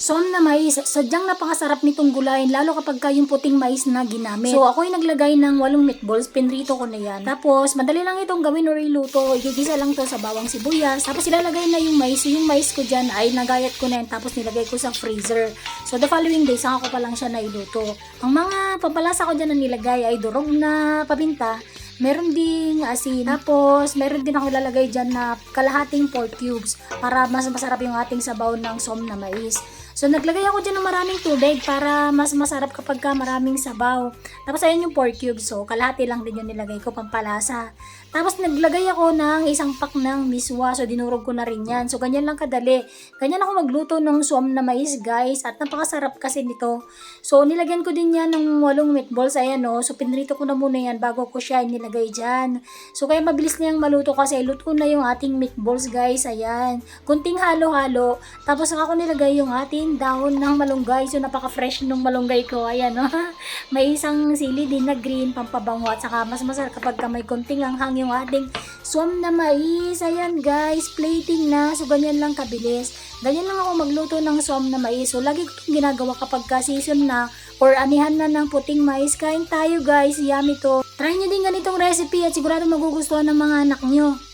Som na mais, sadyang napakasarap nitong gulayin lalo kapag ka yung puting mais na ginamit. So ako ay naglagay ng walong meatballs, pinrito ko na yan. Tapos madali lang itong gawin or iluto, igigisa lang to sa bawang sibuyas. Tapos ilalagay na yung mais, so yung mais ko dyan ay nagayat ko na yan tapos nilagay ko sa freezer. So the following day, saka ko pa lang siya nailuto. Ang mga pampalasa ko dyan na nilagay ay durog na pabinta, Meron ding asin. Tapos, meron din ako ilalagay dyan na kalahating pork cubes para mas masarap yung ating sabaw ng som na mais. So, naglagay ako dyan ng maraming tubig para mas masarap kapag ka maraming sabaw. Tapos, ayan yung pork cubes. So, kalahati lang din yung nilagay ko pampalasa. Tapos, naglagay ako ng isang pack ng miswa. So, dinurog ko na rin yan. So, ganyan lang kadali. Ganyan ako magluto ng som na mais, guys. At napakasarap kasi nito. So, nilagyan ko din yan ng walong meatballs. Ayan, no. So, pinrito ko na muna yan bago ko siya nilagay dyan. So, kaya mabilis na yung maluto kasi luto na yung ating meatballs, guys. Ayan. Kunting halo-halo. Tapos, saka ko nilagay yung ating dahon ng malunggay. So, napaka-fresh nung malunggay ko. Ayan, no. may isang sili din na green, pampabango. At saka, mas masarap kapag ka may kunting anghang yung ating swam na mais. Ayan, guys. Plating na. So, ganyan lang kabilis. Ganyan lang ako magluto ng swam na mais. So, lagi ko ginagawa kapag ka season na or anihan na ng puting mais. Kain tayo, guys. Yummy to. Try nyo din ganitong recipe at sigurado magugustuhan ng mga anak nyo.